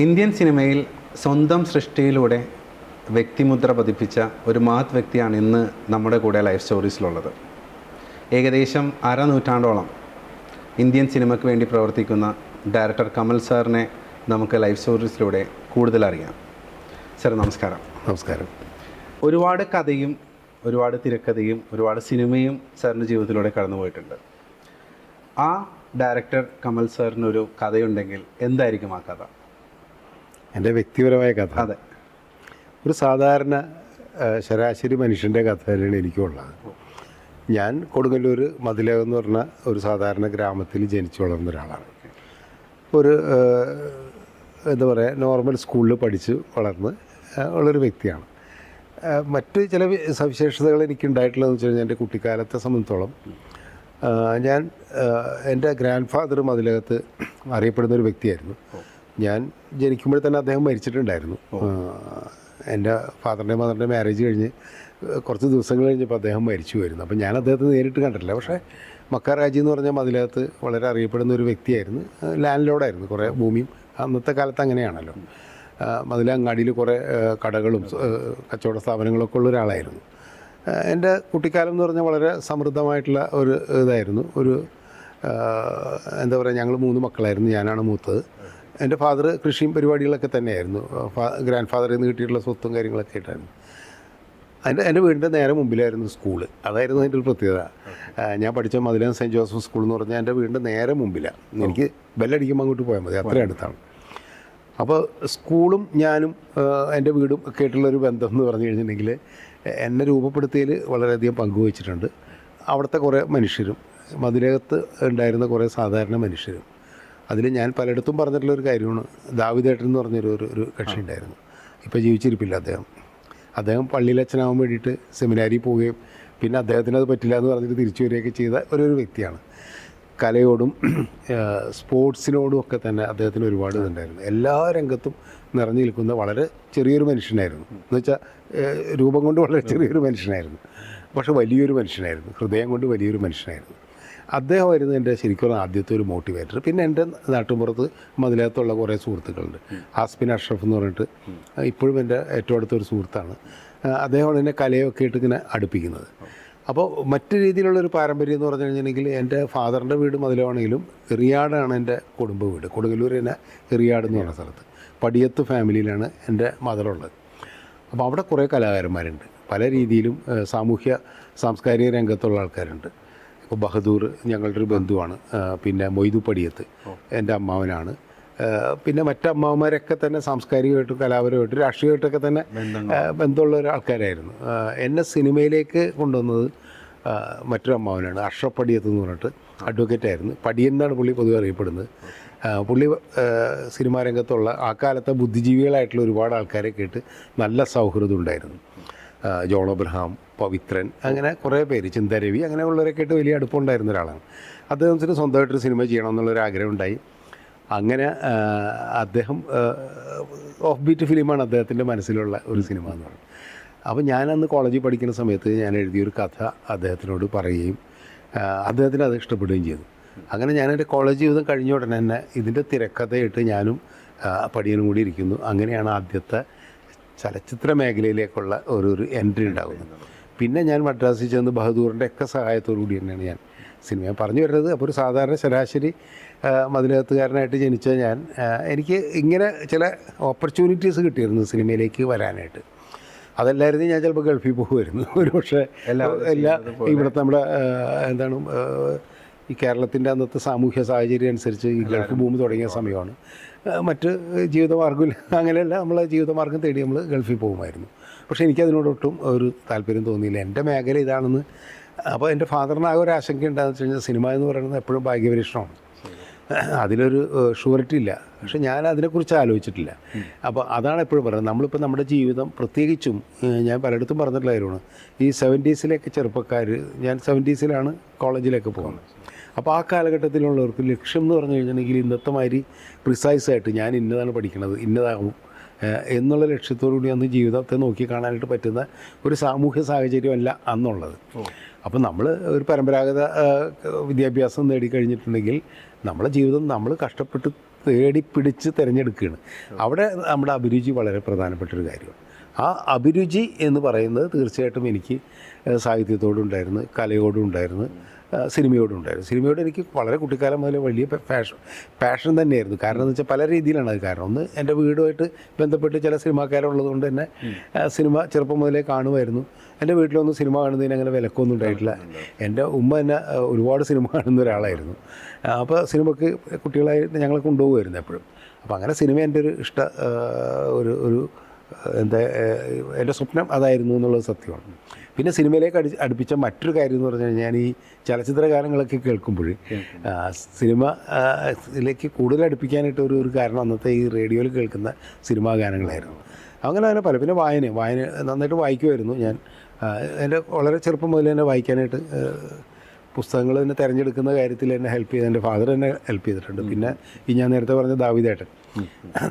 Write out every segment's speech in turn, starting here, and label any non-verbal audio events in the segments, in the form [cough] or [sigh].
Indian സിനിമയിൽ സ്വന്തം സൃഷ്ടിയിലൂടെ വ്യക്തിമുദ്ര പതിപ്പിച്ച ഒരു മഹത് വ്യക്തിയാണ് ഇന്ന് നമ്മുടെ കൂടെ ലൈഫ് സ്റ്റോറീസിലുള്ളത്. ഏകദേശം അരനൂറ്റാണ്ടോളം ഇന്ത്യൻ സിനിമയ്ക്ക് വേണ്ടി പ്രവർത്തിക്കുന്ന ഡയറക്ടർ കമൽ സാറിനെ നമുക്ക് ലൈഫ് സ്റ്റോറീസിലൂടെ കൂടുതൽ അറിയാം. സാർ നമസ്കാരം. നമസ്കാരം. ഒരുപാട് കഥയും ഒരുപാട് തിരക്കഥയും ഒരുപാട് സിനിമയും സാറിന്റെ ജീവിതത്തിലൂടെ കടന്നുപോയിട്ടുണ്ട് ആ ഡയറക്ടർ കമൽ സാറിനൊരു കഥയുണ്ടെങ്കിൽ എന്തായിരിക്കും ആ കഥ? എന്റെ വ്യക്തിപരമായ കഥ. അതെ. ഒരു സാധാരണ ശരാശരി മനുഷ്യന്റെ കഥ തന്നെയാണ് എനിക്കുള്ളത് ഞാൻ കൊടുങ്ങല്ലൂർ മതിലകം എന്ന് പറഞ്ഞ ഒരു സാധാരണ ഗ്രാമത്തിൽ ജനിച്ചു വളർന്ന ഒരാളാണ്. ഒരു എന്താ പറയുക നോർമൽ സ്കൂളിൽ പഠിച്ച് വളർന്ന് ഉള്ളൊരു വ്യക്തിയാണ്. മറ്റ് ചില സവിശേഷതകൾ സവിശേഷതകൾ എനിക്കുണ്ടായിട്ടുള്ളതെന്ന് വെച്ച് കഴിഞ്ഞാൽ എന്റെ കുട്ടിക്കാലത്തെ സംബന്ധിച്ചോളം ഞാൻ എന്റെ ഗ്രാൻഡ് ഫാദർ മതിലകത്ത് അറിയപ്പെടുന്ന ഒരു വ്യക്തിയായിരുന്നു. ഞാൻ ജനിക്കുമ്പോൾ തന്നെ അദ്ദേഹം മരിച്ചിട്ടുണ്ടായിരുന്നു. എന്റെ ഫാദറിന്റെ മദറിന്റെ മാരേജ് കഴിഞ്ഞ് കുറച്ച് ദിവസങ്ങൾ കഴിഞ്ഞപ്പോൾ അദ്ദേഹം മരിച്ചു വരുന്നു അപ്പം ഞാൻ അദ്ദേഹത്തെ നേരിട്ട് കണ്ടിട്ടില്ല. പക്ഷേ മക്കാരാജി എന്ന് പറഞ്ഞാൽ മതിലകത്ത് വളരെ അറിയപ്പെടുന്ന ഒരു വ്യക്തിയായിരുന്നു. ലാൻഡ് ലോഡായിരുന്നു കുറേ ഭൂമിയും അന്നത്തെ കാലത്ത് അങ്ങനെയാണല്ലോ. മതിലങ്ങാടിയിൽ കുറേ കടകളും കച്ചവട സ്ഥാപനങ്ങളൊക്കെ ഉള്ള ഒരാളായിരുന്നു. എന്റെ കുട്ടിക്കാലം എന്ന് പറഞ്ഞാൽ വളരെ സമൃദ്ധമായിട്ടുള്ള ഒരു ഇതായിരുന്നു. ഒരു എന്താ പറയുക ഞങ്ങൾ മൂന്ന് മക്കളായിരുന്നു. ഞാനാണ് മൂത്തത്. എന്റെ ഫാദർ കൃഷിയും പരിപാടികളൊക്കെ തന്നെയായിരുന്നു. ഗ്രാൻഡ് ഫാദറിൽ നിന്ന് കിട്ടിയിട്ടുള്ള സ്വത്തും കാര്യങ്ങളൊക്കെ ആയിട്ടായിരുന്നു അതിന്റെ എന്റെ വീടിന്റെ നേരെ മുമ്പിലായിരുന്നു സ്കൂൾ. അതായിരുന്നു അതിന്റെ ഒരു പ്രത്യേകത. ഞാൻ പഠിച്ച മതിലൻ സെന്റ് ജോസഫ് സ്കൂൾ എന്ന് പറഞ്ഞാൽ എന്റെ വീടിന്റെ നേരെ മുമ്പിലാണ് എനിക്ക് ബെല്ലടിക്കുമ്പോൾ അങ്ങോട്ട് പോയാൽ മതി. അത്രയും അടുത്താണ്. അപ്പോൾ സ്കൂളും ഞാനും എന്റെ വീടും ഒക്കെ ആയിട്ടുള്ള ഒരു ബന്ധം എന്ന് പറഞ്ഞു കഴിഞ്ഞിട്ടുണ്ടെങ്കിൽ എന്നെ രൂപപ്പെടുത്തിയതിൽ വളരെയധികം പങ്കുവച്ചിട്ടുണ്ട് അവിടുത്തെ കുറേ മനുഷ്യരും മതിലകത്ത് ഉണ്ടായിരുന്ന കുറേ സാധാരണ മനുഷ്യരും. അതിൽ ഞാൻ പലയിടത്തും പറഞ്ഞിട്ടുള്ള ഒരു കാര്യമാണ്. ദാവിദേട്ടൻ എന്ന് പറഞ്ഞൊരു ഒരു ഒരു കക്ഷി ഉണ്ടായിരുന്നു. ഇപ്പോൾ ജീവിച്ചിരിപ്പില്ല അദ്ദേഹം. അദ്ദേഹം പള്ളിയിലച്ഛനാവാൻ വേണ്ടിയിട്ട് സെമിനാരി പോവുകയും പിന്നെ അദ്ദേഹത്തിന് അത് പറ്റില്ല എന്ന് പറഞ്ഞിട്ട് തിരിച്ചു വരികയൊക്കെ ചെയ്ത ഒരു ഒരു വ്യക്തിയാണ്. കലയോടും സ്പോർട്സിനോടും ഒക്കെ തന്നെ അദ്ദേഹത്തിന് ഒരുപാട് ഇതുണ്ടായിരുന്നു. എല്ലാ രംഗത്തും നിറഞ്ഞു നിൽക്കുന്ന വളരെ ചെറിയൊരു മനുഷ്യനായിരുന്നു. എന്ന് വെച്ചാൽ രൂപം കൊണ്ട് വളരെ ചെറിയൊരു മനുഷ്യനായിരുന്നു. പക്ഷെ വലിയൊരു മനുഷ്യനായിരുന്നു. ഹൃദയം കൊണ്ട് വലിയൊരു മനുഷ്യനായിരുന്നു. അദ്ദേഹമായിരുന്നു എന്റെ ശരിക്കും ആദ്യത്തെ ഒരു മോട്ടിവേറ്റർ പിന്നെ എന്റെ നാട്ടുമ്പുറത്ത് മതിലകത്തുള്ള കുറേ സുഹൃത്തുക്കളുണ്ട്. ആസ്പിൻ അഷ്റഫ് എന്ന് പറഞ്ഞിട്ട് ഇപ്പോഴും എന്റെ ഏറ്റവും അടുത്തൊരു സുഹൃത്താണ്. അദ്ദേഹമാണ് എന്നെ കലയൊക്കെ ആയിട്ട് ഇങ്ങനെ അടുപ്പിക്കുന്നത്. അപ്പോൾ മറ്റു രീതിയിലുള്ളൊരു പാരമ്പര്യം എന്ന് പറഞ്ഞു കഴിഞ്ഞിട്ടുണ്ടെങ്കിൽ എന്റെ ഫാദറിന്റെ വീട് മതിലാണെങ്കിലും എറിയാടാണ് എന്റെ കുടുംബ വീട്. കൊടുങ്ങല്ലൂർ തന്നെ എറിയാട് എന്ന് പറഞ്ഞ സ്ഥലത്ത്. പടിയത്ത് ഫാമിലിയിലാണ് എന്റെ മദറുള്ളത് അപ്പോൾ അവിടെ കുറേ കലാകാരന്മാരുണ്ട്. പല രീതിയിലും സാമൂഹ്യ സാംസ്കാരിക രംഗത്തുള്ള ആൾക്കാരുണ്ട്. ബഹദൂർ ഞങ്ങളുടെ ഒരു ബന്ധുവാണ്. പിന്നെ മൊയ്തു പടിയത്ത് എന്റെ അമ്മാവനാണ്. പിന്നെ മറ്റമ്മാവന്മാരൊക്കെ തന്നെ സാംസ്കാരികമായിട്ടും കലാപരമായിട്ടും രാഷ്ട്രീയമായിട്ടൊക്കെ തന്നെ ബന്ധമുള്ള ഒരു ആൾക്കാരായിരുന്നു. എന്നെ സിനിമയിലേക്ക് കൊണ്ടുവന്നത് മറ്റൊരു അമ്മാവനാണ്. അഷ്റഫ് പടിയത്ത് എന്ന് പറഞ്ഞിട്ട് അഡ്വക്കേറ്റ് ആയിരുന്നു. പടിയൻ എന്നാണ് പുള്ളി പൊതുവെ അറിയപ്പെടുന്നത്. പുള്ളി സിനിമാ രംഗത്തുള്ള ആ കാലത്തെ ബുദ്ധിജീവികളായിട്ടുള്ള ഒരുപാട് ആൾക്കാരെ കേട്ട് നല്ല സൗഹൃദം ഉണ്ടായിരുന്നു. ജോൺ അബ്രഹാം പവിത്രൻ അങ്ങനെ കുറേ പേര് ചിന്തരവി അങ്ങനെയുള്ളവരൊക്കെ ആയിട്ട് വലിയ അടുപ്പമുണ്ടായിരുന്ന ഒരാളാണ്. അദ്ദേഹത്തിന് സ്വന്തമായിട്ടൊരു സിനിമ ചെയ്യണം എന്നുള്ളൊരു ആഗ്രഹം ഉണ്ടായി അങ്ങനെ അദ്ദേഹം ഓഫ് ബീറ്റ് ഫിലിമാണ് അദ്ദേഹത്തിന്റെ മനസ്സിലുള്ള ഒരു സിനിമ എന്ന് പറയുന്നത്. അപ്പോൾ ഞാനന്ന് കോളേജിൽ പഠിക്കുന്ന സമയത്ത് ഞാൻ എഴുതിയൊരു കഥ അദ്ദേഹത്തിനോട് പറയുകയും അദ്ദേഹത്തിന് അത് ഇഷ്ടപ്പെടുകയും ചെയ്തു. അങ്ങനെ ഞാൻ എന്റെ കോളേജ് ജീവിതം കഴിഞ്ഞ ഉടനെ തന്നെ ഇതിന്റെ തിരക്കഥയിട്ട് ഞാനും പടിയനും കൂടി ഇരിക്കുന്നു. അങ്ങനെയാണ് ആദ്യത്തെ ചലച്ചിത്ര മേഖലയിലേക്കുള്ള ഒരു ഒരു എൻട്രി ഉണ്ടാകുന്നത് പിന്നെ ഞാൻ മദ്രാസിൽ ചെന്ന് ബഹദൂറിന്റെ ഒക്കെ സഹായത്തോടു കൂടി തന്നെയാണ് ഞാൻ സിനിമ പറഞ്ഞു വരുന്നത്. അപ്പോൾ ഒരു സാധാരണ ശരാശരി മതിലകത്തുകാരനായിട്ട് ജനിച്ച ഞാൻ എനിക്ക് ഇങ്ങനെ ചില ഓപ്പർച്യൂണിറ്റീസ് കിട്ടിയിരുന്നു സിനിമയിലേക്ക് വരാനായിട്ട്. അതല്ലായിരുന്നു ഞാൻ ചിലപ്പോൾ ഗൾഫിൽ പോകുമായിരുന്നു. ഒരു പക്ഷേ എല്ലാ ഇവിടുത്തെ നമ്മുടെ എന്താണ് ഈ കേരളത്തിന്റെ അന്നത്തെ സാമൂഹ്യ സാഹചര്യം അനുസരിച്ച് ഈ ഗൾഫ് ഭൂമി തുടങ്ങിയ സമയമാണ്. മറ്റ് ജീവിതമാർഗമില്ല [laughs] അങ്ങനെയല്ല നമ്മൾ ജീവിതമാർഗം തേടി നമ്മൾ ഗൾഫിൽ പോകുമായിരുന്നു. പക്ഷേ എനിക്കതിനോടൊട്ടും ഒരു താല്പര്യം തോന്നിയില്ല. എന്റെ മേഖല ഇതാണെന്ന്. അപ്പോൾ എന്റെ ഫാദറിനാകെ ഒരു ആശങ്ക ഉണ്ടാകുന്ന വെച്ച് കഴിഞ്ഞാൽ സിനിമ എന്ന് പറയുന്നത് എപ്പോഴും ഭാഗ്യപരീക്ഷണമാണ്. അതിലൊരു ഷുവറിറ്റി ഇല്ല. പക്ഷെ ഞാൻ അതിനെക്കുറിച്ച് ആലോചിച്ചിട്ടില്ല. അപ്പോൾ അതാണ് എപ്പോഴും പറയുന്നത്. നമ്മളിപ്പോൾ നമ്മുടെ ജീവിതം പ്രത്യേകിച്ചും ഞാൻ പലയിടത്തും പറഞ്ഞിട്ടുള്ള കാര്യമാണ്. ഈ സെവന്റീസിലേക്ക് ചെറുപ്പക്കാർ ഞാൻ സെവന്റീസിലാണ് കോളേജിലേക്ക് പോകുന്നത്. അപ്പോൾ ആ കാലഘട്ടത്തിലുള്ളവർക്ക് ലക്ഷ്യം എന്ന് പറഞ്ഞു കഴിഞ്ഞിട്ടുണ്ടെങ്കിൽ ഇന്നത്തെ മാതിരി പ്രിസൈസായിട്ട് ഞാൻ ഇന്നതാണ് പഠിക്കുന്നത് ഇന്നതാകും. എന്നുള്ള ലക്ഷ്യത്തോടു കൂടി അന്ന് ജീവിതത്തെ നോക്കി കാണാനായിട്ട് പറ്റുന്ന ഒരു സാമൂഹ്യ സാഹചര്യമല്ല അന്നുള്ളത്. അപ്പം നമ്മൾ ഒരു പരമ്പരാഗത വിദ്യാഭ്യാസം നേടിക്കഴിഞ്ഞിട്ടുണ്ടെങ്കിൽ നമ്മളെ ജീവിതം നമ്മൾ കഷ്ടപ്പെട്ട് തേടി പിടിച്ച് തിരഞ്ഞെടുക്കുകയാണ്. അവിടെ നമ്മുടെ അഭിരുചി വളരെ പ്രധാനപ്പെട്ട ഒരു കാര്യമാണ്. ആ അഭിരുചി എന്ന് പറയുന്നത് തീർച്ചയായിട്ടും എനിക്ക് സാഹിത്യത്തോടുണ്ടായിരുന്നു കലയോടും ഉണ്ടായിരുന്നു സിനിമയോടും ഉണ്ടായിരുന്നു സിനിമയോട് എനിക്ക് വളരെ കുട്ടിക്കാലം മുതൽ വലിയ ഫാഷൻ പാഷൻ തന്നെയായിരുന്നു. കാരണം എന്ന് വെച്ചാൽ പല രീതിയിലാണ് അത് കാരണം. ഒന്ന് എന്റെ വീടുമായിട്ട് ബന്ധപ്പെട്ട് ചില സിനിമാക്കാരുള്ളത് കൊണ്ട് തന്നെ സിനിമ ചെറുപ്പം മുതലേ കാണുമായിരുന്നു. എന്റെ വീട്ടിലൊന്നും സിനിമ കാണുന്നതിന് അങ്ങനെ വിലക്കൊന്നും ഉണ്ടായിട്ടില്ല. എന്റെ ഉമ്മ തന്നെ ഒരുപാട് സിനിമ കാണുന്ന ഒരാളായിരുന്നു. അപ്പോൾ സിനിമക്ക് കുട്ടികളായിട്ട് ഞങ്ങളെ കൊണ്ടുപോകുമായിരുന്നു എപ്പോഴും. അപ്പോൾ അങ്ങനെ സിനിമ എന്റെ ഒരു ഇഷ്ട ഒരു ഒരു എന്താ എന്റെ സ്വപ്നം അതായിരുന്നു എന്നുള്ളത് സത്യമാണ്. പിന്നെ സിനിമയിലേക്ക് അടി അടുപ്പിച്ച മറ്റൊരു കാര്യം എന്ന് പറഞ്ഞു കഴിഞ്ഞാൽ ഞാൻ ഈ ചലച്ചിത്ര ഗാനങ്ങളൊക്കെ കേൾക്കുമ്പോൾ സിനിമയിലേക്ക് സിനിമ ഇതിലേക്ക് കൂടുതൽ അടുപ്പിക്കാനായിട്ട് ഒരു ഒരു കാരണം അന്നത്തെ ഈ റേഡിയോയിൽ കേൾക്കുന്ന സിനിമാ ഗാനങ്ങളായിരുന്നു. അങ്ങനെ അങ്ങനെ പല പിന്നെ വായന വായന നന്നായിട്ട് വായിക്കുമായിരുന്നു ഞാൻ. എന്റെ വളരെ ചെറുപ്പം മുതൽ തന്നെ വായിക്കാനായിട്ട് പുസ്തകങ്ങൾ തന്നെ തിരഞ്ഞെടുക്കുന്ന കാര്യത്തിൽ എന്നെ ഹെൽപ്പ് ചെയ്ത് എന്റെ ഫാദർ എന്നെ ഹെൽപ്പ് ചെയ്തിട്ടുണ്ട്. പിന്നെ ഈ ഞാൻ നേരത്തെ പറഞ്ഞ ദാവിദേട്ടൻ.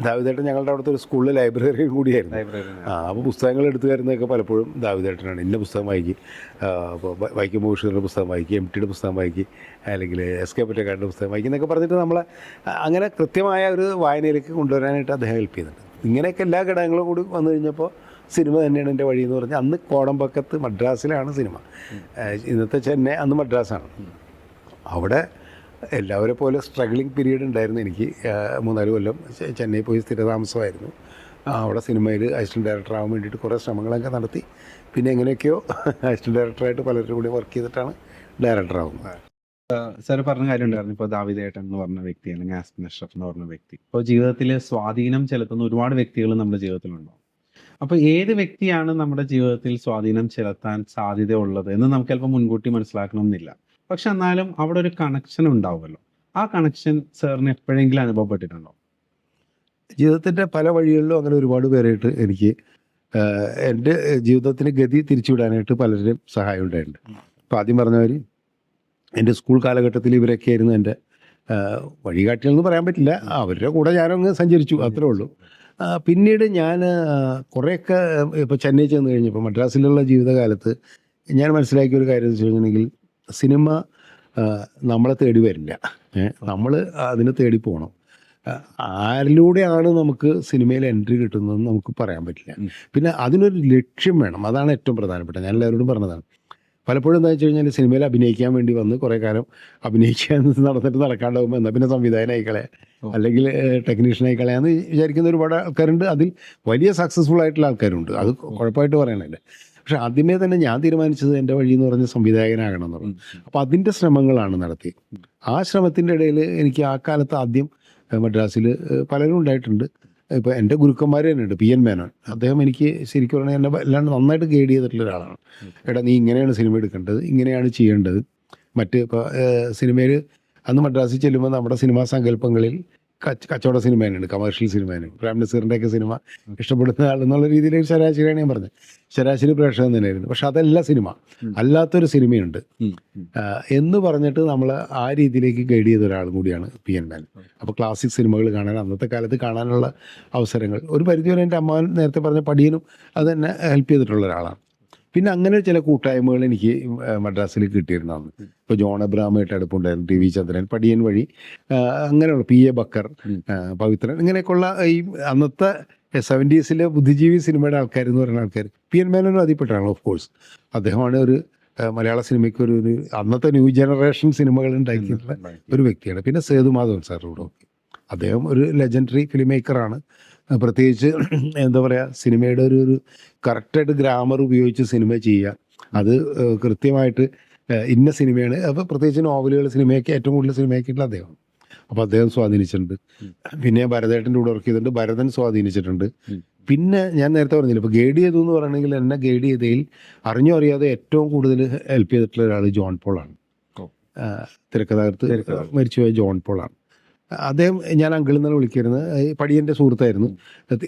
ദാവിദേട്ടൻ ഞങ്ങളുടെ അവിടുത്തെ ഒരു സ്കൂളിലെ ലൈബ്രറിയും കൂടിയായിരുന്നു. ആ അപ്പോൾ പുസ്തകങ്ങൾ എടുത്തു തരുന്നതൊക്കെ പലപ്പോഴും ദാവിദേട്ടനാണ്. ഇന്ന പുസ്തകം വായിക്കും. അപ്പോൾ വൈക്കം ഭൂഷണിന്റെ പുസ്തകം വായിക്കും എം ടിയുടെ പുസ്തകം വായിക്കും അല്ലെങ്കിൽ എസ് കെ പൊറ്റക്കാടിന്റെ പുസ്തകം വായിക്കും എന്നൊക്കെ പറഞ്ഞിട്ട് നമ്മളെ അങ്ങനെ കൃത്യമായ ഒരു വായനയിലേക്ക് കൊണ്ടുവരാനായിട്ട് അദ്ദേഹം ഹെൽപ്പ് ചെയ്യുന്നുണ്ട് ഇങ്ങനെയൊക്കെ എല്ലാ ഘടകങ്ങളും കൂടി വന്നു കഴിഞ്ഞപ്പോൾ സിനിമ തന്നെയാണ് എന്റെ വഴി എന്ന് പറഞ്ഞാൽ അന്ന് കോടമ്പക്കത്ത് മദ്രാസിലാണ് സിനിമ. ഇന്നത്തെ ചെന്നൈ അന്ന് മദ്രാസാണ്. അവിടെ എല്ലാവരെ പോലെ സ്ട്രഗ്ലിംഗ് പീരീഡ് ഉണ്ടായിരുന്നു എനിക്ക്. മൂന്നാൽ കൊല്ലം ചെന്നൈ പോയി സ്ഥിരതാമസമായിരുന്നു. അവിടെ സിനിമയിൽ അസിസ്റ്റന്റ് ഡയറക്ടർ ആവാൻ വേണ്ടിയിട്ട് കുറേ ശ്രമങ്ങളൊക്കെ നടത്തി. പിന്നെ എങ്ങനെയൊക്കെയോ അസിസ്റ്റന്റ് ഡയറക്ടറായിട്ട് പലരും കൂടി വർക്ക് ചെയ്തിട്ടാണ് ഡയറക്ടർ ഡയറക്ടറാവുന്നത് സാർ പറഞ്ഞ കാര്യം ഉണ്ടായിരുന്നു. ഇപ്പോൾ ദാവിദേട്ടൻ എന്ന് പറഞ്ഞ വ്യക്തി അല്ലെങ്കിൽ ആസ്മിൻ അഷ്റഫ് എന്ന് പറഞ്ഞ വ്യക്തി. ഇപ്പോൾ ജീവിതത്തിൽ സ്വാധീനം ചെലുത്തുന്ന ഒരുപാട് വ്യക്തികൾ നമ്മുടെ ജീവിതത്തിലുണ്ടാവും അപ്പോൾ ഏത് വ്യക്തിയാണ് നമ്മുടെ ജീവിതത്തിൽ സ്വാധീനം ചെലുത്താൻ സാധ്യതയുള്ളത് എന്ന് നമുക്ക് ചിലപ്പോൾ മുൻകൂട്ടി മനസ്സിലാക്കണമെന്നില്ല. പക്ഷെ എന്നാലും അവിടെ ഒരു കണക്ഷൻ ഉണ്ടാവുമല്ലോ. ആ കണക്ഷൻ സാറിന് എപ്പോഴെങ്കിലും അനുഭവപ്പെട്ടിട്ടുണ്ടോ? ജീവിതത്തിന്റെ പല വഴികളിലും അങ്ങനെ ഒരുപാട് പേരായിട്ട് എനിക്ക് എന്റെ എന്റെ ജീവിതത്തിന് ഗതി തിരിച്ചുവിടാനായിട്ട് പലരുടെയും സഹായം ഉണ്ടായിട്ടുണ്ട്. അപ്പോൾ ആദ്യം പറഞ്ഞവർ എന്റെ സ്കൂൾ കാലഘട്ടത്തിൽ ഇവരൊക്കെ ആയിരുന്നു എന്റെ വഴികാട്ടികൾ വഴികാട്ടികളെന്ന് പറയാൻ പറ്റില്ല. അവരുടെ കൂടെ ഞാനങ്ങ് സഞ്ചരിച്ചു അത്രേ ഉള്ളൂ. പിന്നീട് ഞാൻ കുറേയൊക്കെ ഇപ്പോൾ ചെന്നൈ ചെന്ന് കഴിഞ്ഞപ്പോൾ മദ്രാസിലുള്ള ജീവിതകാലത്ത് ഞാൻ മനസ്സിലാക്കിയ ഒരു കാര്യം എന്ന് വെച്ച് കഴിഞ്ഞിട്ടുണ്ടെങ്കിൽ സിനിമ നമ്മളെ തേടി വരില്ല. നമ്മൾ അതിനെ തേടി പോകണം ആരിലൂടെയാണ് നമുക്ക് സിനിമയിൽ എൻട്രി കിട്ടുന്നതെന്ന് നമുക്ക് പറയാൻ പറ്റില്ല. പിന്നെ അതിനൊരു ലക്ഷ്യം വേണം. അതാണ് ഏറ്റവും പ്രധാനപ്പെട്ട ഞാൻ എല്ലാവരോടും പറഞ്ഞതാണ്. പലപ്പോഴും എന്താ വെച്ച് കഴിഞ്ഞാൽ സിനിമയിൽ അഭിനയിക്കാൻ വേണ്ടി വന്ന് കുറേ കാലം അഭിനയിക്കാൻ [laughs] നടന്നിട്ട് നടക്കാണ്ടാവുമ്പോൾ എന്നാൽ പിന്നെ സംവിധായകനായി കളയാം. അല്ലെങ്കിൽ ടെക്നീഷ്യനായി കളയാന്ന് വിചാരിക്കുന്ന ഒരുപാട് ആൾക്കാരുണ്ട്. അതിൽ വലിയ സക്സസ്ഫുൾ ആയിട്ടുള്ള ആൾക്കാരുണ്ട്. അത് കുഴപ്പമായിട്ട് പറയണല്ലേ പക്ഷെ ആദ്യമേ തന്നെ ഞാൻ തീരുമാനിച്ചത് എന്റെ വഴി എന്ന് പറഞ്ഞ സംവിധായകനാകണം എന്ന് പറഞ്ഞു. അപ്പോൾ അതിന്റെ ശ്രമങ്ങളാണ് നടത്തി ആ ശ്രമത്തിന്റെ ഇടയിൽ എനിക്ക് ആ കാലത്ത് ആദ്യം മദ്രാസിൽ പലരും ഉണ്ടായിട്ടുണ്ട്. ഇപ്പോൾ എന്റെ ഗുരുക്കന്മാർ തന്നെ ഉണ്ട് പി എൻ മേനോൻ. അദ്ദേഹം എനിക്ക് ശരിക്കും പറഞ്ഞാൽ എന്നെ അല്ലാണ്ട് നന്നായിട്ട് ഗൈഡ് ചെയ്തിട്ടുള്ള ഒരാളാണ്. എടാ നീ ഇങ്ങനെയാണ് സിനിമ എടുക്കേണ്ടത് ഇങ്ങനെയാണ് ചെയ്യേണ്ടത്. മറ്റ് ഇപ്പോൾ സിനിമയിൽ അന്ന് മദ്രാസിൽ ചെല്ലുമ്പോൾ നമ്മുടെ സിനിമാ സങ്കല്പങ്ങളിൽ കച്ച കച്ചവട സിനിമയാണ് കമേഴ്ഷ്യൽ സിനിമയാണ്. പ്രേം നസീറിന്റെ ഒക്കെ സിനിമ ഇഷ്ടപ്പെടുന്ന ആൾ എന്നുള്ള രീതിയിൽ ഒരു ശരാശരിയാണ് ഞാൻ പറഞ്ഞത്. ശരാശരി പ്രേക്ഷകൻ തന്നെയായിരുന്നു. പക്ഷെ അതല്ല സിനിമ. അല്ലാത്തൊരു സിനിമയുണ്ട്. എന്ന് പറഞ്ഞിട്ട് നമ്മൾ ആ രീതിയിലേക്ക് ഗൈഡ് ചെയ്ത ഒരാളും കൂടിയാണ് പി എൻ മാൻ അപ്പോൾ ക്ലാസിക് സിനിമകൾ കാണാൻ അന്നത്തെ കാലത്ത് കാണാനുള്ള അവസരങ്ങൾ. ഒരു പരിധിവരെ എന്റെ അമ്മാവൻ നേരത്തെ പറഞ്ഞ പടിയനും അത് തന്നെ ഹെൽപ്പ് ചെയ്തിട്ടുള്ള ഒരാളാണ്. പിന്നെ അങ്ങനെ ചില കൂട്ടായ്മകൾ എനിക്ക് മദ്രാസിൽ കിട്ടിയിരുന്നതാണ് ഇപ്പോൾ ജോൺ അബ്രാമായിട്ട് അടുപ്പുണ്ടായിരുന്നു ടി വി ചന്ദ്രൻ പടിയൻ വഴി അങ്ങനെയുള്ള പി എ ബക്കർ പവിത്രൻ ഇങ്ങനെയൊക്കെയുള്ള ഈ അന്നത്തെ സെവന്റീസിലെ ബുദ്ധിജീവി സിനിമയുടെ ആൾക്കാർ എന്ന് പറയുന്ന ആൾക്കാർ പി എൻ മേനോനും അതിൽപ്പെട്ടാണ് ഓഫ് കോഴ്സ് അദ്ദേഹമാണ് ഒരു മലയാള സിനിമയ്ക്ക് ഒരു ഒരു അന്നത്തെ ന്യൂ ജനറേഷൻ സിനിമകൾ ഉണ്ടാക്കിയിട്ടുള്ള ഒരു വ്യക്തിയാണ്. പിന്നെ സേതുമാധവൻ സാറിലൂടെ അദ്ദേഹം ഒരു ലെജൻഡറി ഫിലിം മേക്കറാണ് പ്രത്യേകിച്ച് എന്താ പറയുക സിനിമയുടെ ഒരു ഒരു കറക്റ്റായിട്ട് ഗ്രാമർ ഉപയോഗിച്ച് സിനിമ ചെയ്യുക. അത് കൃത്യമായിട്ട് ഇന്ന സിനിമയാണ്. അപ്പോൾ പ്രത്യേകിച്ച് നോവലുകൾ സിനിമയൊക്കെ ഏറ്റവും കൂടുതൽ സിനിമയാക്കിയിട്ടുള്ള അദ്ദേഹം. അപ്പോൾ അദ്ദേഹം സ്വാധീനിച്ചിട്ടുണ്ട്. പിന്നെ ഭരതേട്ടന്റെ കൂടെ വർക്ക് ചെയ്തിട്ടുണ്ട്. ഭരതൻ സ്വാധീനിച്ചിട്ടുണ്ട്. പിന്നെ ഞാൻ നേരത്തെ പറഞ്ഞില്ല ഇപ്പോൾ ഗൈഡ് ചെയ്തു എന്ന് പറയണമെങ്കിൽ എന്നെ ഗൈഡ് ചെയ്തതിൽ അറിഞ്ഞോ അറിയാതെ ഏറ്റവും കൂടുതൽ ഹെൽപ്പ് ചെയ്തിട്ടുള്ള ഒരാൾ ജോൺ പോളാണ്. തിരക്കഥാകൃത്ത്. മരിച്ചുപോയ ജോൺ പോളാണ്. അദ്ദേഹം ഞാൻ അങ്കിളിൽ നിന്നാണ് വിളിക്കുന്നത് പടിയന്റെ സുഹൃത്തായിരുന്നു.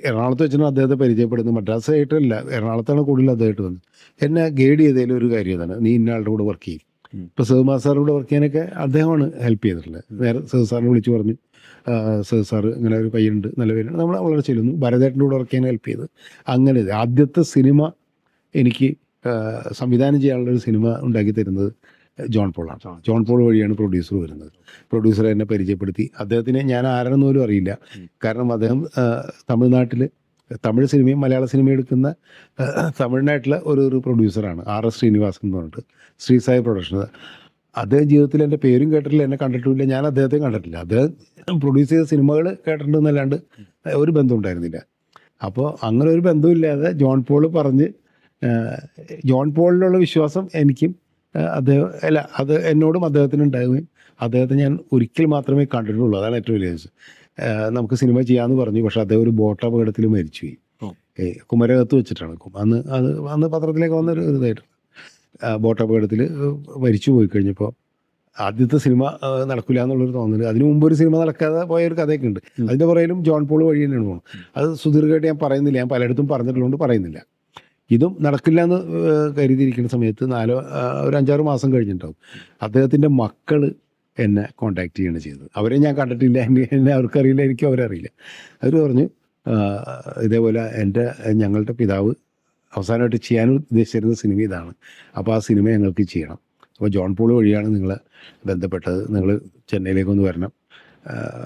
എറണാകുളത്ത് വെച്ചാണ് അദ്ദേഹത്തെ പരിചയപ്പെടുന്നത് മദ്രാസ് ആയിട്ടല്ല എറണാകുളത്താണ് കൂടുതൽ അദ്ദേഹമായിട്ട് വന്നത്. എന്നെ ഗൈഡ് ചെയ്തതിൽ ഒരു കാര്യം ഇതാണ്. നീ ഇന്ന ആളുടെ കൂടെ വർക്ക് ചെയ്യും. ഇപ്പോൾ സഹമാ സാറിലൂടെ കൂടെ വർക്ക് ചെയ്യാനൊക്കെ അദ്ദേഹമാണ് ഹെൽപ്പ് ചെയ്തിട്ടുള്ളത്. നേരെ സഹ സാറിനെ വിളിച്ച് പറഞ്ഞു സഹ സാർ ഇങ്ങനെ ഒരു പയ്യുണ്ട് നല്ല പേരുണ്ട്. നമ്മൾ വളരെ ചെല്ലുന്നു. ഭരതേട്ടന്റെ കൂടെ വർക്ക് ചെയ്യാൻ ഹെൽപ്പ് ചെയ്ത്. അങ്ങനെ ആദ്യത്തെ സിനിമ എനിക്ക് സംവിധാനം ചെയ്യാനുള്ള ഒരു സിനിമ ഉണ്ടാക്കി തരുന്നത് ജോൺ പോളാണ് ജോൺ പോൾ വഴിയാണ് പ്രൊഡ്യൂസർ വരുന്നത്. പ്രൊഡ്യൂസർ എന്നെ പരിചയപ്പെടുത്തി. അദ്ദേഹത്തിനെ ഞാൻ ആരാണെന്ന് പോലും അറിയില്ല. കാരണം അദ്ദേഹം തമിഴ്നാട്ടിൽ തമിഴ് സിനിമയും മലയാള സിനിമയും എടുക്കുന്ന തമിഴ്നാട്ടിലെ ഒരു ഒരു പ്രൊഡ്യൂസറാണ് ആർ എസ് ശ്രീനിവാസൻ എന്ന് പറഞ്ഞിട്ട്. ശ്രീസായി പ്രൊഡക്ഷൻ അദ്ദേഹം ജീവിതത്തിൽ എന്റെ പേരും കേട്ടിട്ടില്ല എന്നെ കണ്ടിട്ടില്ല ഞാൻ അദ്ദേഹത്തെ കണ്ടിട്ടില്ല. അദ്ദേഹം പ്രൊഡ്യൂസ് ചെയ്ത സിനിമകൾ കേട്ടിട്ടുണ്ടെന്നല്ലാണ്ട് ഒരു ബന്ധം ഉണ്ടായിരുന്നില്ല. അപ്പോൾ അങ്ങനെ ഒരു ബന്ധമില്ലാതെ ജോൺ പോൾ പറഞ്ഞ് ജോൺ പോളിലുള്ള വിശ്വാസം എനിക്കും അദ്ദേഹം അല്ല അത് എന്നോടും അദ്ദേഹത്തിന് ഉണ്ടായിരുന്നു. അദ്ദേഹത്തെ ഞാൻ ഒരിക്കൽ മാത്രമേ കണ്ടിട്ടുള്ളൂ. അതാണ് ഏറ്റവും വലിയ. നമുക്ക് സിനിമ ചെയ്യാമെന്ന് പറഞ്ഞു പക്ഷെ അദ്ദേഹം ഒരു ബോട്ട് അപകടത്തിൽ മരിച്ചുപോയി ഓ. ഏ, കുമരകത്ത് വെച്ചിട്ടാണ്. അന്ന് അത് അന്ന് പത്രത്തിലേക്ക് വന്ന ഒരു ഇതായിട്ട്. ബോട്ട് അപകടത്തിൽ മരിച്ചു പോയി കഴിഞ്ഞപ്പോൾ ആദ്യത്തെ സിനിമ നടക്കില്ല എന്നുള്ളൊരു തോന്നൽ അതിനു മുമ്പ് ഒരു സിനിമ നടക്കാതെ പോയ ഒരു കഥയൊക്കെ ഉണ്ട് അതിന്റെ പുറയിലും ജോൺ പോൾ വഴി തന്നെയാണ് പോകുന്നത് അത് സുദീർഘമായിട്ട് ഞാൻ പറയുന്നില്ല. ഞാൻ പലയിടത്തും പറഞ്ഞിട്ടുള്ളതുകൊണ്ട് പറയുന്നില്ല. ഇതും നടക്കില്ല എന്ന് കരുതിയിരിക്കുന്ന സമയത്ത് നാലോ ഒരു അഞ്ചാറ് മാസം കഴിഞ്ഞിട്ടുണ്ടാവും. അദ്ദേഹത്തിന്റെ മക്കൾ എന്നെ കോണ്ടാക്ട് ചെയ്യാണ് ചെയ്തത്. അവരെ ഞാൻ കണ്ടിട്ടില്ല. എന്നെ അവർക്കറിയില്ല എനിക്കും അവരറിയില്ല. അവർ പറഞ്ഞു ഇതേപോലെ എന്റെ ഞങ്ങളുടെ പിതാവ് അവസാനമായിട്ട് ചെയ്യാൻ ഉദ്ദേശിച്ചിരുന്ന സിനിമ ഇതാണ്. അപ്പോൾ ആ സിനിമ ഞങ്ങൾക്ക് ചെയ്യണം. അപ്പോൾ ജോൺ പോൾ വഴിയാണ് നിങ്ങൾ ബന്ധപ്പെട്ടത്. നിങ്ങൾ ചെന്നൈയിലേക്ക് ഒന്ന് വരണം.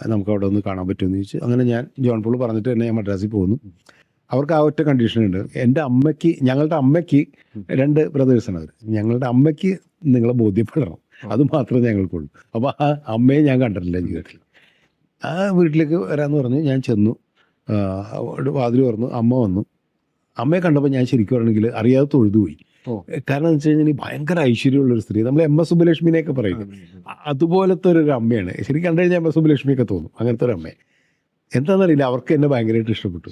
നമുക്ക് അവിടെ ഒന്ന് കാണാൻ പറ്റുമെന്ന് ചോദിച്ചു അങ്ങനെ ഞാൻ ജോൺ പോൾ പറഞ്ഞിട്ട് തന്നെ ഞാൻ മദ്രാസിൽ പോകുന്നു. അവർക്ക് ആ ഒറ്റ കണ്ടീഷനുണ്ട് എന്റെ അമ്മയ്ക്ക് ഞങ്ങളുടെ അമ്മയ്ക്ക് രണ്ട് ബ്രദേഴ്സാണ് അവർ. ഞങ്ങളുടെ അമ്മയ്ക്ക് നിങ്ങളെ ബോധ്യപ്പെടണം. അത് മാത്രമേ ഞങ്ങൾക്കുള്ളൂ. അപ്പോൾ ആ അമ്മയെ ഞാൻ കണ്ടിട്ടില്ല ജീവിതത്തിൽ. ആ വീട്ടിലേക്ക് വരാമെന്ന് പറഞ്ഞു ഞാൻ ചെന്നു. വാതിൽ പറഞ്ഞു അമ്മ വന്നു. അമ്മയെ കണ്ടപ്പോൾ ഞാൻ ശരിക്കും പറയണമെങ്കിൽ അറിയാതെ തൊഴുതുപോയി പോയി. കാരണം എന്ന് വെച്ച് കഴിഞ്ഞാൽ ഭയങ്കര ഐശ്വര്യമുള്ള ഒരു സ്ത്രീ. നമ്മൾ എം എസ് സുബ്ബലക്ഷ്മിനെയൊക്കെ പറയും. അതുപോലത്തെ ഒരു അമ്മയാണ്. ശരിക്കും കണ്ടു കഴിഞ്ഞാൽ എം എസ് സുബ്ബലക്ഷ്മിയൊക്കെ തോന്നും. അങ്ങനത്തെ ഒരു അമ്മയെ എന്താണെന്നറിയില്ല അവർക്ക് എന്നെ ഭയങ്കരമായിട്ട് ഇഷ്ടപ്പെട്ടു.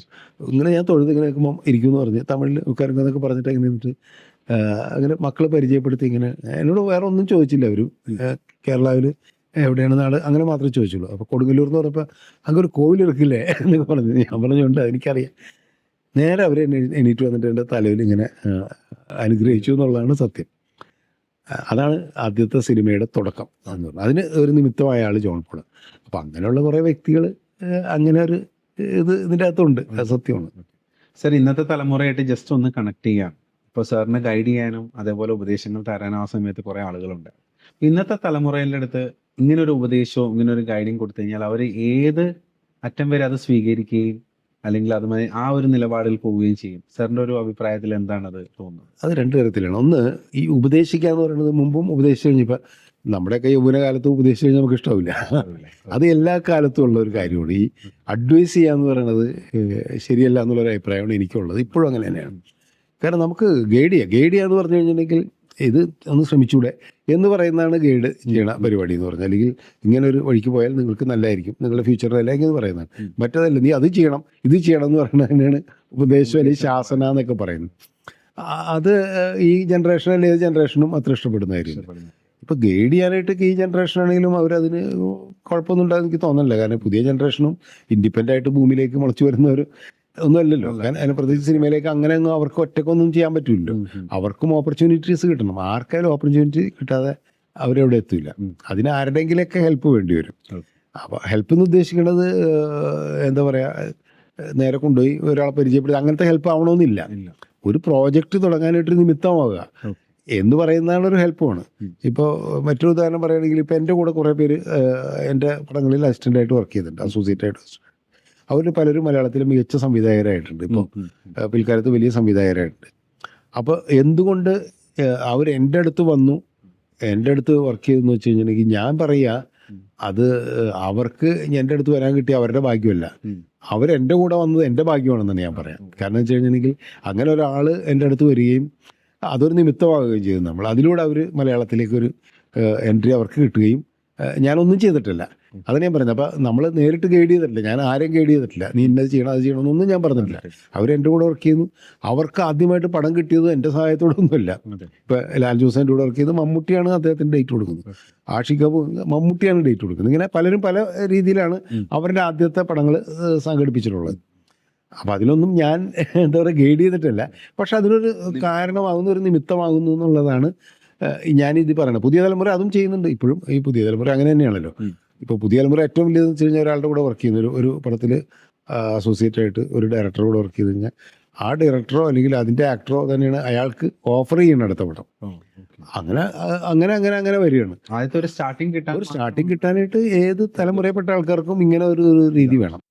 ഇങ്ങനെ ഞാൻ തൊഴുത് ഇങ്ങനെ നിൽക്കുമ്പോൾ ഇരിക്കുമെന്ന് പറഞ്ഞ് തമിഴിൽ ഉക്കാരൊക്കെ പറഞ്ഞിട്ട് അങ്ങനെ നിന്നിട്ട് അങ്ങനെ മക്കളെ പരിചയപ്പെടുത്തി ഇങ്ങനെ എന്നോട് വേറെ ഒന്നും ചോദിച്ചില്ല അവർ കേരളാവിൽ എവിടെയാണ് നാട് അങ്ങനെ മാത്രമേ ചോദിച്ചുള്ളൂ. അപ്പോൾ കൊടുങ്ങല്ലൂർ എന്ന് പറഞ്ഞപ്പോൾ അങ്ങനെ ഒരു കോവിൽ ഇറക്കില്ലേ എന്ന് പറഞ്ഞു. ഞാൻ പറഞ്ഞുകൊണ്ട് എനിക്കറിയാം. നേരെ അവർ എണീറ്റ് വന്നിട്ട് എന്റെ തലയിൽ ഇങ്ങനെ അനുഗ്രഹിച്ചു എന്നുള്ളതാണ് സത്യം. അതാണ് ആദ്യത്തെ സിനിമയുടെ തുടക്കം എന്ന് പറഞ്ഞാൽ അതിന് ഒരു നിമിത്തമായ ആൾ ജോൺ പോൾ അപ്പം അങ്ങനെയുള്ള കുറേ വ്യക്തികൾ അങ്ങനെ ഒരു ഇത് ഇതിന്റെ അകത്തുണ്ട് അത് സത്യമാണ് സർ ഇന്നത്തെ തലമുറയായിട്ട് ജസ്റ്റ് ഒന്ന് കണക്ട് ചെയ്യാം. ഇപ്പോൾ സാറിന് ഗൈഡ് ചെയ്യാനും അതേപോലെ ഉപദേശങ്ങൾ തരാനും ആ സമയത്ത് കുറേ ആളുകളുണ്ട്. ഇന്നത്തെ തലമുറയുടെ അടുത്ത് ഇങ്ങനൊരു ഉപദേശവും ഇങ്ങനെ ഒരു ഗൈഡിങ് കൊടുത്തു കഴിഞ്ഞാൽ അവർ ഏത് അറ്റം വരെ അത് സ്വീകരിക്കുകയും അല്ലെങ്കിൽ അതുമായി ആ ഒരു നിലപാടിൽ പോവുകയും ചെയ്യും. സാറിന്റെ ഒരു അഭിപ്രായത്തിൽ എന്താണത് തോന്നുന്നത്? അത് രണ്ടു തരത്തിലാണ്. ഒന്ന് ഈ ഉപദേശിക്കുക എന്ന് പറയുന്നത് മുമ്പും ഉപദേശിച്ചു കഴിഞ്ഞപ്പോൾ നമ്മുടെയൊക്കെ യൗവന കാലത്ത് ഉപദേശിച്ചു കഴിഞ്ഞാൽ നമുക്ക് ഇഷ്ടാവില്ല. അത് എല്ലാ കാലത്തും ഉള്ള ഒരു കാര്യമാണ്. ഈ അഡ്വൈസ് ചെയ്യാന്ന് എന്ന് പറയുന്നത് ശരിയല്ല എന്നുള്ളൊരു അഭിപ്രായമാണ് എനിക്കുള്ളത്. ഇപ്പോഴും അങ്ങനെ തന്നെയാണ്. കാരണം നമുക്ക് ഗൈഡ് ചെയ്യുക ഗൈഡ് ചെയ്യുക എന്ന് പറഞ്ഞു കഴിഞ്ഞിട്ടുണ്ടെങ്കിൽ ഇത് ഒന്ന് ശ്രമിച്ചൂടെ? എന്ന് പറയുന്നതാണ് ഗൈഡ് ചെയ്യണ പരിപാടി എന്ന് പറഞ്ഞാൽ. അല്ലെങ്കിൽ ഇങ്ങനെ ഒരു വഴിക്ക് പോയാൽ നിങ്ങൾക്ക് നല്ലതായിരിക്കും. നിങ്ങളുടെ ഫ്യൂച്ചർ അല്ലെങ്കിൽ എന്ന് പറയുന്നത്. മറ്റേതല്ല നീ അത് ചെയ്യണം ഇത് ചെയ്യണം എന്ന് പറയുന്നത് തന്നെയാണ് ഉപദേശം അല്ലെങ്കിൽ ശാസന എന്നൊക്കെ പറയുന്നത്. അത് ഈ അല്ലെങ്കിൽ ഏത് ജനറേഷനും അത്ര ഇഷ്ടപ്പെടുന്ന കാര്യമില്ല ഇപ്പോൾ ഗൈഡ് ചെയ്യാനായിട്ട് ഈ ജനറേഷൻ ആണെങ്കിലും അവരതിന് കുഴപ്പമൊന്നും ഉണ്ടാകും എനിക്ക് തോന്നുന്നില്ല. കാരണം പുതിയ ജനറേഷനും ഇൻഡിപെൻഡന്റ് ആയിട്ട് ഭൂമിയിലേക്ക് മുളച്ചു വരുന്നവർ ഒന്നും അല്ലല്ലോ. കാരണം അതിന് പ്രത്യേകിച്ച് സിനിമയിലേക്ക് അങ്ങനെ ഒന്നും അവർക്ക് ഒറ്റക്കൊന്നും ചെയ്യാൻ പറ്റില്ലല്ലോ. അവർക്കും ഓപ്പർച്യൂണിറ്റീസ് കിട്ടണം. ആർക്കായാലും ഓപ്പർച്യൂണിറ്റി കിട്ടാതെ അവരെവിടെ എത്തില്ല. അതിന് ആരുടെങ്കിലൊക്കെ ഹെൽപ്പ് വേണ്ടി വരും. അപ്പൊ അപ്പോൾ ഹെൽപ്പ് എന്ന് ഉദ്ദേശിക്കുന്നത് എന്താ പറയുക നേരെ കൊണ്ടുപോയി ഒരാളെ പരിചയപ്പെടുത്തി അങ്ങനത്തെ ഹെൽപ്പ് ആവണമെന്നില്ല. ഒരു പ്രോജക്റ്റ് തുടങ്ങാനായിട്ടൊരു നിമിത്തമാവുക. എന്ന് പറയുന്നതാണ് ഒരു ഹെൽപ്പുമാണ്. ആണ് ഇപ്പോൾ മറ്റൊരു ഉദാഹരണം പറയുകയാണെങ്കിൽ ഇപ്പോൾ എന്റെ കൂടെ കുറേ പേര് എന്റെ പടങ്ങളിൽ അസിസ്റ്റന്റായിട്ട് വർക്ക് ചെയ്തിട്ടുണ്ട് അസോസിയേറ്റ് ആയിട്ട് അവർ പലരും മലയാളത്തിൽ മികച്ച സംവിധായകരായിട്ടുണ്ട്. ഇപ്പോൾ പിൽക്കാലത്ത് വലിയ സംവിധായകരായിട്ടുണ്ട്. അപ്പോൾ എന്തുകൊണ്ട് അവർ എന്റെ അടുത്ത് വന്നു എന്റെ അടുത്ത് വർക്ക് ചെയ്തെന്ന് വെച്ച് കഴിഞ്ഞിട്ടുണ്ടെങ്കിൽ ഞാൻ പറയുക അത് അവർക്ക് എന്റെ അടുത്ത് വരാൻ കിട്ടിയ അവരുടെ ഭാഗ്യമല്ല. അവർ അവരെന്റെ കൂടെ വന്നത് എന്റെ ഭാഗ്യമാണെന്നാണ് ഞാൻ പറയാം. കാരണം വെച്ച് കഴിഞ്ഞിട്ടുണ്ടെങ്കിൽ അങ്ങനെ ഒരാൾ എന്റെ അടുത്ത് വരികയും അതൊരു നിമിത്തമാകുകയും ചെയ്തു. നമ്മൾ അതിലൂടെ അവർ മലയാളത്തിലേക്ക് ഒരു എൻട്രി അവർക്ക് കിട്ടുകയും ഞാനൊന്നും ചെയ്തിട്ടില്ല. അത് ഞാൻ പറഞ്ഞു അപ്പോൾ നമ്മൾ നേരിട്ട് ഗൈഡ് ചെയ്തിട്ടില്ല. ഞാൻ ആരെയും ഗൈഡ് ചെയ്തിട്ടില്ല. നീ ഇന്നത് ചെയ്യണം അത് ചെയ്യണമെന്നൊന്നും ഞാൻ പറഞ്ഞിട്ടില്ല. അവർ എന്റെ കൂടെ വർക്ക് ചെയ്യുന്നു. അവർക്ക് ആദ്യമായിട്ട് പടം കിട്ടിയത് എന്റെ സഹായത്തോടൊന്നുമില്ല. ഇപ്പോൾ ലാൽ ജോസിന്റെ കൂടെ വർക്ക് ചെയ്ത് മമ്മൂട്ടിയാണ് അദ്ദേഹത്തിന് ഡേറ്റ് കൊടുക്കുന്നത്. ആഷിഖ് കപൂർ മമ്മൂട്ടിയാണ് ഡേറ്റ് കൊടുക്കുന്നത്. ഇങ്ങനെ പലരും പല രീതിയിലാണ് അവരുടെ ആദ്യത്തെ പടങ്ങൾ സംഘടിപ്പിച്ചിട്ടുള്ളത്. അപ്പോൾ അതിലൊന്നും ഞാൻ [laughs] എന്താ പറയുക ഗൈഡ് ചെയ്തിട്ടില്ല. പക്ഷെ അതിനൊരു കാരണമാകുന്ന ഒരു നിമിത്തമാകുന്നു എന്നുള്ളതാണ് ഞാൻ ഞാനിത് പറയുന്നത് പുതിയ തലമുറ അതും ചെയ്യുന്നുണ്ട്. ഇപ്പോഴും ഈ പുതിയ തലമുറ അങ്ങനെ തന്നെയാണല്ലോ. ഇപ്പോൾ പുതിയ തലമുറ ഏറ്റവും വലിയതെന്ന് വെച്ച് കഴിഞ്ഞാൽ ഒരാളുടെ കൂടെ വർക്ക് ചെയ്യുന്ന ഒരു ഒരു പടത്തിൽ അസോസിയേറ്റ് ആയിട്ട് ഒരു ഡയറക്ടറുടെ കൂടെ വർക്ക് ചെയ്ത് കഴിഞ്ഞാൽ ആ ഡയറക്ടറോ അല്ലെങ്കിൽ അതിന്റെ ആക്ടറോ തന്നെയാണ് അയാൾക്ക് ഓഫർ ചെയ്യുന്ന അടുത്ത പടം. അങ്ങനെ അങ്ങനെ അങ്ങനെ അങ്ങനെ വരികയാണ്. ആദ്യത്തെ ഒരു സ്റ്റാർട്ടിങ് കിട്ടാൻ ഒരു സ്റ്റാർട്ടിങ് കിട്ടാനായിട്ട് ഏത് തലമുറയിൽപ്പെട്ട ആൾക്കാർക്കും ഇങ്ങനെ ഒരു രീതി വേണം.